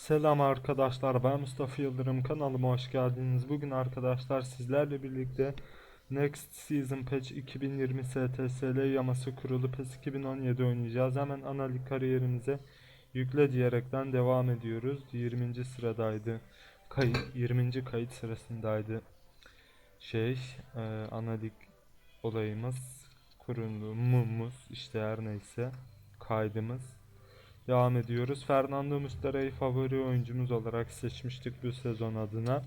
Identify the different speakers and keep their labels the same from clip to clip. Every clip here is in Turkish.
Speaker 1: Selam arkadaşlar ben Mustafa Yıldırım kanalıma hoş geldiniz. Bugün arkadaşlar sizlerle birlikte Next Season Patch 2020 STSL yaması kurulu PES 2017 oynayacağız. Hemen analik kariyerimize yükle diyerekten devam ediyoruz. 20. sıradaydı. Kayıt 20. kayıt sırasındaydı. Şey e, analik olayımız kurulumumuz işte her neyse kaydımız. Devam ediyoruz. Fernando Muslera'yı favori oyuncumuz olarak seçmiştik bu sezon adına.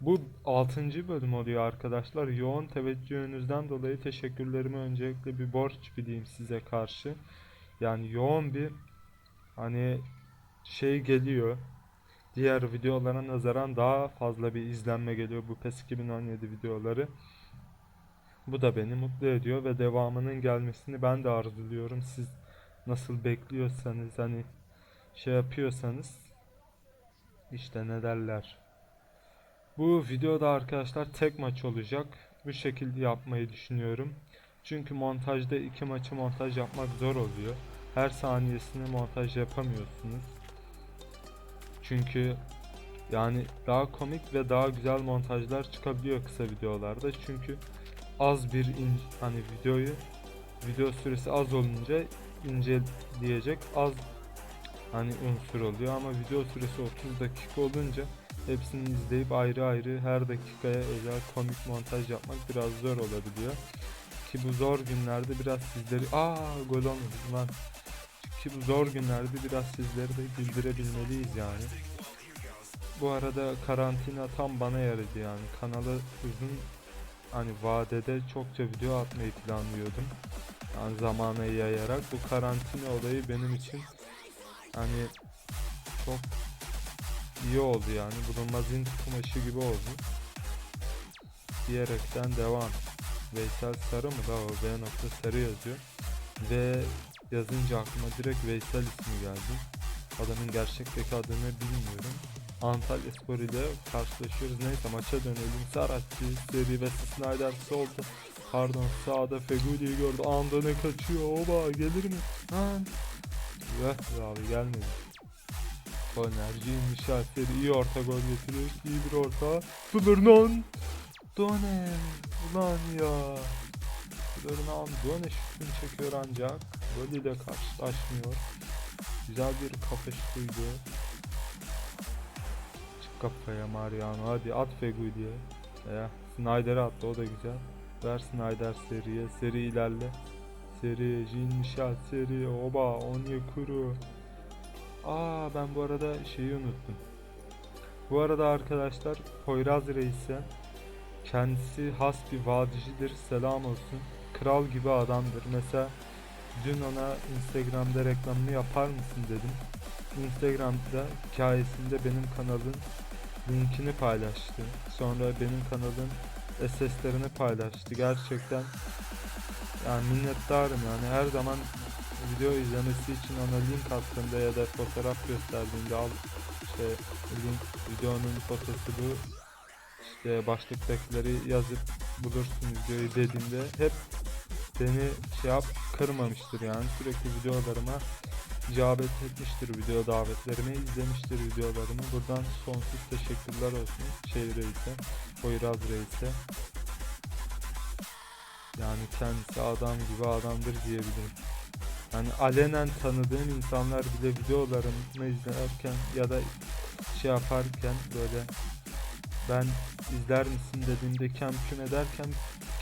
Speaker 1: Bu 6. bölüm oluyor arkadaşlar. Yoğun teveccühünüzden dolayı teşekkürlerimi öncelikle bir borç bileyim size karşı. Yani yoğun bir hani şey geliyor. Diğer videolara nazaran daha fazla bir izlenme geliyor bu PES 2017 videoları. Bu da beni mutlu ediyor ve devamının gelmesini ben de arzuluyorum. Siz nasıl bekliyorsanız hani şey yapıyorsanız işte ne derler. Bu videoda arkadaşlar tek maç olacak. Bu şekilde yapmayı düşünüyorum. Çünkü montajda iki maçı montaj yapmak zor oluyor. Her saniyesini montaj yapamıyorsunuz. Çünkü yani daha komik ve daha güzel montajlar çıkabiliyor kısa videolarda. Çünkü az bir hani videoyu video süresi az olunca inceleyecek az hani unsur oluyor ama video süresi 30 dakika olunca hepsini izleyip ayrı ayrı her dakikaya özel komik montaj yapmak biraz zor olabiliyor. Ki bu zor günlerde biraz sizleri aa gol olmadı lan. Ki bu zor günlerde biraz sizleri de güldürebilmeliyiz yani. Bu arada karantina tam bana yaradı yani. Kanalı uzun hani vadede çokça video atmayı planlıyordum. Yani zamana yayarak bu karantina olayı benim için hani çok iyi oldu yani bulunmaz intikam aşı gibi oldu. Diyerekten devam. Veysel Sarı mı da o V nokta Sarı yazıyor. Ve yazınca aklıma direkt Veysel ismi geldi. Adamın gerçekteki adını bilmiyorum. Antalya Spor ile karşılaşıyoruz. Neyse maça dönelim. Saratçı, Seri ve Snyder solda. Pardon sağda Feguli'yi gördü. Anda ne kaçıyor. Oba gelir mi? Lan. Yok abi gelmedi. Konerci inşaatları iyi orta gol getiriyor. İyi bir orta. Fırnan. Done. Ulan ya. Fırnan. Done şutunu çekiyor ancak. Gol ile karşılaşmıyor. Güzel bir kafa şutuydu. Kafaya Mariano. Hadi at Feguli'ye. Ya Snyder'e attı o da güzel. Ver Snyder seriye. Seri ilerle. Seri, Jin Nişat seri, oba, Onyekuru. Aa ben bu arada şeyi unuttum. Bu arada arkadaşlar Poyraz Reis'e kendisi has bir vadicidir. Selam olsun. Kral gibi adamdır. Mesela dün ona Instagram'da reklamını yapar mısın dedim. Instagram'da hikayesinde benim kanalın linkini paylaştı. Sonra benim kanalın SS'lerini paylaştı. Gerçekten yani minnettarım yani her zaman video izlemesi için ona link attığımda ya da fotoğraf gösterdiğinde al işte link videonun fotosu bu işte başlıktakileri yazıp bulursun videoyu dediğimde hep beni şey yap kırmamıştır yani sürekli videolarıma icabet etmiştir video davetlerimi izlemiştir videolarımı buradan sonsuz teşekkürler olsun şey reise Poyraz reise. Yani kendisi adam gibi adamdır diyebilirim. Yani alenen tanıdığım insanlar bile videolarımı izlerken ya da şey yaparken böyle ben izler misin? dediğimde kemküm ederken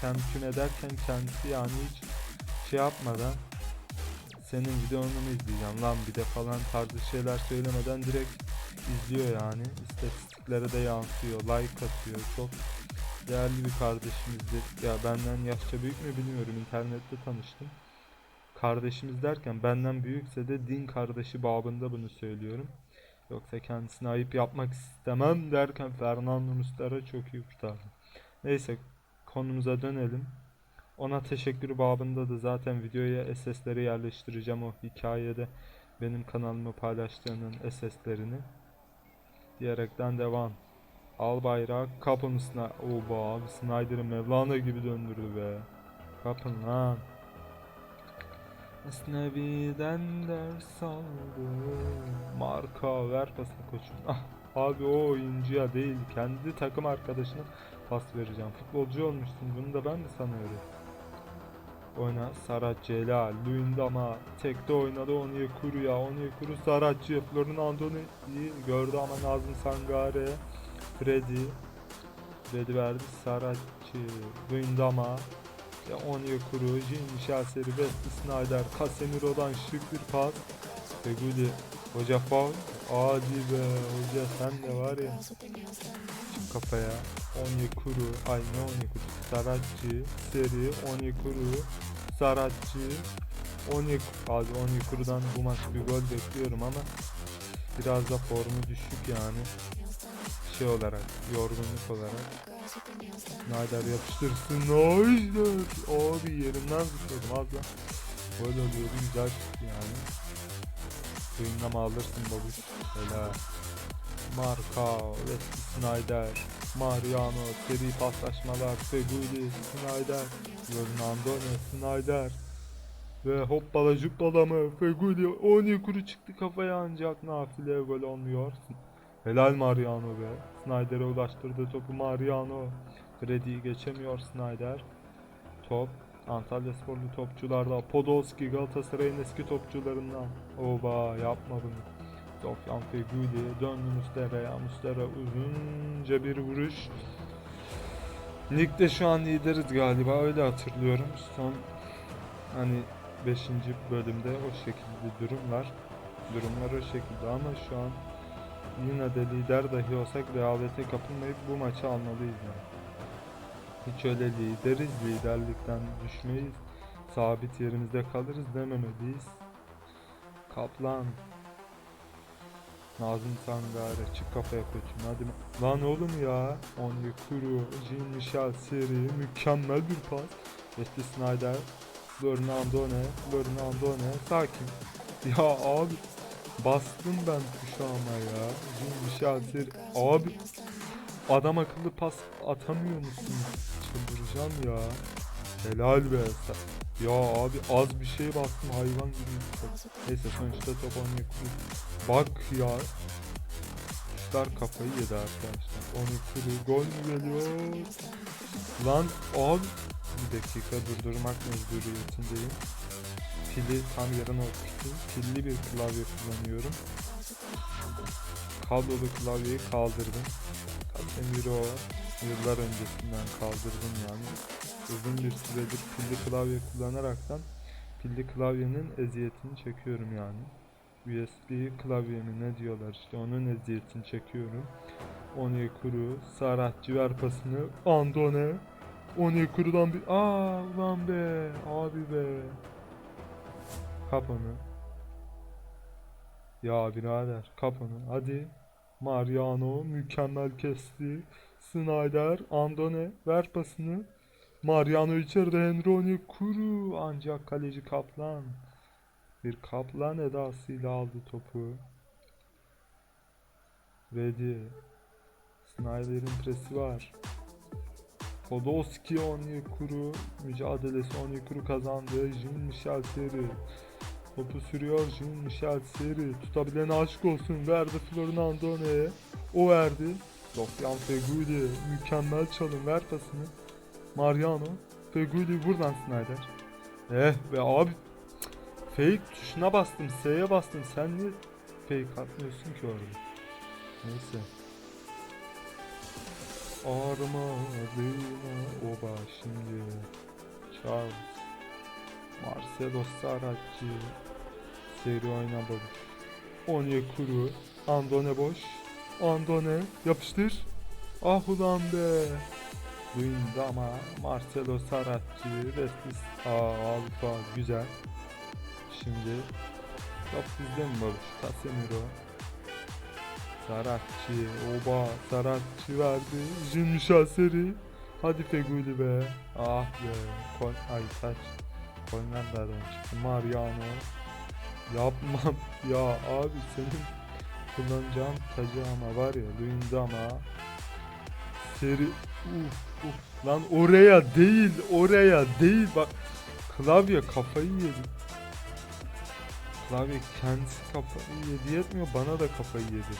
Speaker 1: kemküm ederken kendisi yani hiç şey yapmadan senin videonu mu izleyeceğim lan bir de falan tarzı şeyler söylemeden direkt izliyor yani istatistiklere de yansıyor like atıyor çok değerli bir kardeşimizdir. Ya benden yaşça büyük mü bilmiyorum. internette tanıştım. Kardeşimiz derken benden büyükse de din kardeşi babında bunu söylüyorum. Yoksa kendisine ayıp yapmak istemem derken Fernando Muslera çok iyi kurtardı. Neyse konumuza dönelim. Ona teşekkür babında da zaten videoya SS'leri yerleştireceğim o hikayede benim kanalımı paylaştığının SS'lerini. Diyerekten devam. Al bayrak kapın Snyder. Oba abi Snyder'ı Mevlana gibi döndürdü be. Kapın lan. Esnevi'den ders aldım. Mar Marka ver pasını koçum. Ah, abi o oyuncuya değil kendi takım arkadaşına pas vereceğim. Futbolcu olmuşsun bunu da ben mi öğrettim? Oyna Sarat Celal, Luyendama, tekte oynadı Onyekuru Saratçı, Florun Andoni'yi gördü ama Nazım Sangare, Freddy, Freddy verdi Saratçı, Luyendama, Onyekuru, Jin Şaseri, Wesley Snyder, Casemiro'dan şık bir pas, Feguli, Hoca faul, hadi be hoca sen de var ya, kafaya, Onyekuru, ay ne Onyekuru, Saratçı, Seri, Onyekuru, Saratçı, Onyekuru, abi Onyekuru'dan bu maç bir gol bekliyorum ama biraz da formu düşük yani. Şey olarak, yorgunluk olarak. Nader yapıştırsın, Nader, abi yerimden zıpladım az da gol oluyordu güzel Suyunlama alırsın babuş, helal. Marka, Wesley Snyder, Mariano, seri paslaşmalar, Feguli, Snyder, Fernandone, Snyder ve hoppala juppala mı Feguli, Onyekuru çıktı kafaya ancak nafile gol olmuyor. Helal Mariano be. Snyder'e ulaştırdı topu Mariano. Freddy'yi geçemiyor Snyder. Top Antalya sporlu topçularda Podolski Galatasaray'ın eski topçularından. Oba yapma bunu. Sofyan Feguli döndü Mustera'ya. Mustera uzunca bir vuruş. Ligde şu an lideriz galiba öyle hatırlıyorum. Son hani 5. bölümde o şekilde durumlar. Durumlar o şekilde ama şu an yine de lider dahi olsak rehavete kapılmayıp bu maçı almalıyız yani. Hiç öyle lideriz, liderlikten düşmeyiz. Sabit yerimizde kalırız dememeliyiz. Kaplan. Nazım Sangare çık kafaya koçum hadi. Lan oğlum ya. Onyekuru, Jean Michel Seri mükemmel bir pas. Wesley Snyder, Fernandone, Fernandone sakin. Ya abi bastım ben tuşa ama ya. Jean Michel Seri abi adam akıllı pas atamıyor musun? Çıldıracağım ya. Helal be. Ya abi az bir şey bastım hayvan gibi. Neyse sonuçta top Onyekuru. Bak ya. Kuşlar kafayı yedi arkadaşlar. Onyekuru gol mü geliyor? Lan abi. Bir dakika durdurmak mecburiyetindeyim. Pili tam yerine oturttu. Pilli bir klavye kullanıyorum. Kablolu klavyeyi kaldırdım. Casemiro yıllar öncesinden kaldırdım yani. Uzun bir süredir pilli klavye kullanaraktan pilli klavyenin eziyetini çekiyorum yani. USB klavye mi ne diyorlar işte onun eziyetini çekiyorum. Onyekuru, Saratçı ver pasını, Andone, Onyekuru'dan bir aa ulan be abi be. Kap onu. Ya birader kap onu hadi. Mariano mükemmel kesti. Snyder, Andone ver pasını. Mariano içeride Henry Onyekuru ancak kaleci Kaplan. Bir kaplan edasıyla aldı topu. Ready. Snyder'in presi var. Podolski Onyekuru mücadelesi Onyekuru kazandı. Jean Michel Seri. Topu sürüyor Jean Michel Seri. Tutabilen aşk olsun. Verdi Fernandone'ye. O verdi. Sofyan Feguli. Mükemmel çalım. Ver pasını. Mariano. Feguli buradan Snyder. Eh be abi. Fake tuşuna bastım. S'ye bastım. Sen niye fake atmıyorsun ki orada? Neyse. Armadillo oba şimdi. Charles. Marcelo Saratçı. Seri oyna boş. Onyekuru. Andone boş. Andone yapıştır. Ah ulan be. Duyunda ama Marcelo Saratçı. Restis. Faul. güzel. Şimdi top bizde mi babuş? Casemiro. Saratçı. Oba. Saratçı verdi. Seri. Hadi Feguli be. Ah be. Kon Ay saç. Nereden çıktı? Mariano. Yapmam. Ya abi senin kullanacağın tacı ama var ya. Duyunda ama. Seri. Uf uf. Lan oraya değil. Oraya değil. Bak. Klavye kafayı yedi. Klavye kendisi kafayı yedi yetmiyor bana da kafayı yedirdi.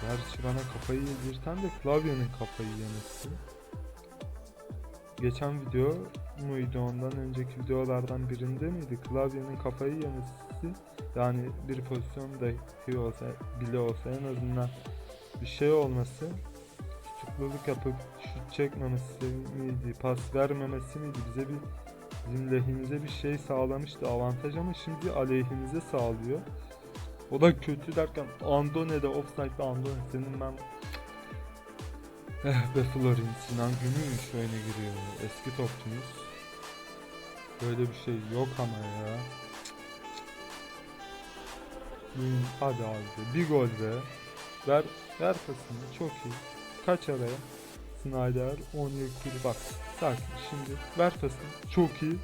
Speaker 1: Gerçi bana kafayı yedirten de klavyenin kafayı yemesi. Geçen video muydu ondan önceki videolardan birinde miydi? Klavyenin kafayı yemesi yani bir pozisyon dahi olsa bile olsa en azından bir şey olması tutukluluk yapıp şut çekmemesi miydi, pas vermemesi miydi bize bir bizim lehimize bir şey sağlamıştı avantaj ama şimdi aleyhimize sağlıyor. O da kötü derken Andone'de offside'de Andone senin ben Eh be Florin Sinan Gümüş oyuna giriyor. Eski topçumuz. Böyle bir şey yok ama ya. Hmm, Hadi abi bir gol be. Ver ver pasını çok iyi. Kaç araya. Snyder, Onyekuru bak. Sakin şimdi. Ver pasını. Çok iyi.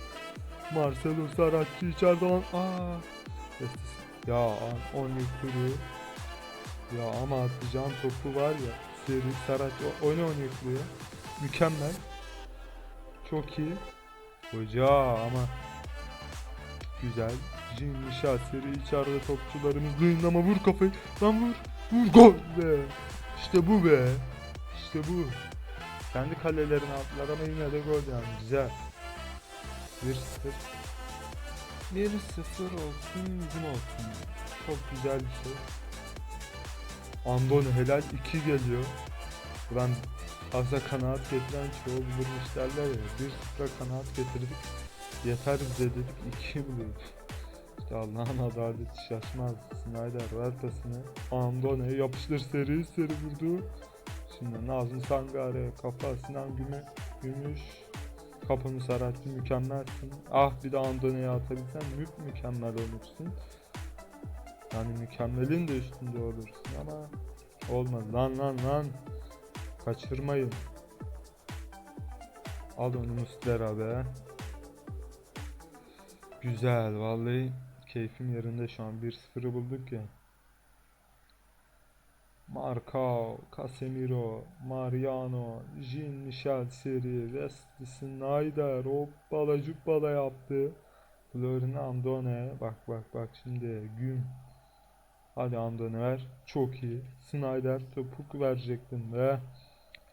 Speaker 1: Marcelo Saratçı içeride lan. Aa. Ya Onyekuru. Ya ama atacağın topu var ya. Seri Saratçı o- oyna Onyekuru'ya. Mükemmel. Çok iyi. Hoca ama güzel. Jin Nişal seri içeride topçularımız duyun ama vur kafayı. Lan vur. Vur gol be. İşte bu be. İşte bu. Kendi kalelerini attılar ama yine de gol yani güzel. 1-0. 1-0 olsun bizim olsun. Çok güzel bir şey. Andone helal 2 geliyor. Ulan aza kanaat getiren çoğu bulurmuş derler ya. 1-0 kanaat getirdik. Yeter bize dedik 2 buluyoruz. İşte Allah'ın adaleti şaşmaz. Snyder ver pasını. Andone yapıştır seri seri vurdu. Şimdi Nazım Sangare kafa Sinan Güme, Gümüş Kapımı Saratçı mükemmelsin. Ah bir de Andone'ye atabilsen mü mükemmel olursun. Yani mükemmelin de üstünde olursun ama olmadı. Lan lan lan. Kaçırmayın. Al onu Muslera be. Güzel vallahi keyfim yerinde şu an 1-0'ı bulduk ya. Marcao, Casemiro, Mariano, Jean Michel Seri, Wesley Snyder, hoppala cuppala yaptı. Florin Andone, bak bak bak şimdi gün. Hadi Andone ver, çok iyi. Snyder topuk verecektim be.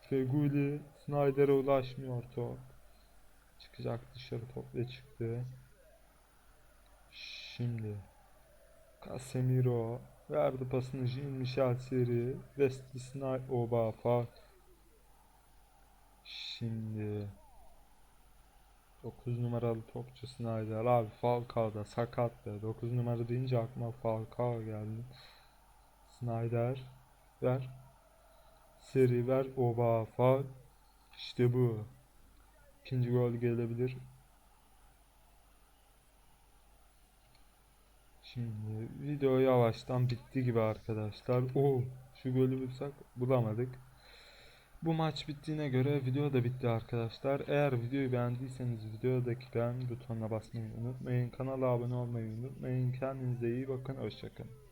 Speaker 1: Feguli, Snyder'e ulaşmıyor top. Çıkacak dışarı top ve çıktı. Şimdi Casemiro verdi pasını Jean Michel Seri Wesley Snyder Oba faul Şimdi 9 numaralı topçu Snyder abi Falcao'da sakat be. 9 numara deyince aklıma Falcao geldi. Snyder ver. Seri ver. Oba faul İşte bu. İkinci gol gelebilir. Şimdi video yavaştan bitti gibi arkadaşlar. Oo, şu golü bulsak bulamadık. Bu maç bittiğine göre video da bitti arkadaşlar. Eğer videoyu beğendiyseniz videodaki beğen butonuna basmayı unutmayın. Kanala abone olmayı unutmayın. Kendinize iyi bakın. Hoşçakalın.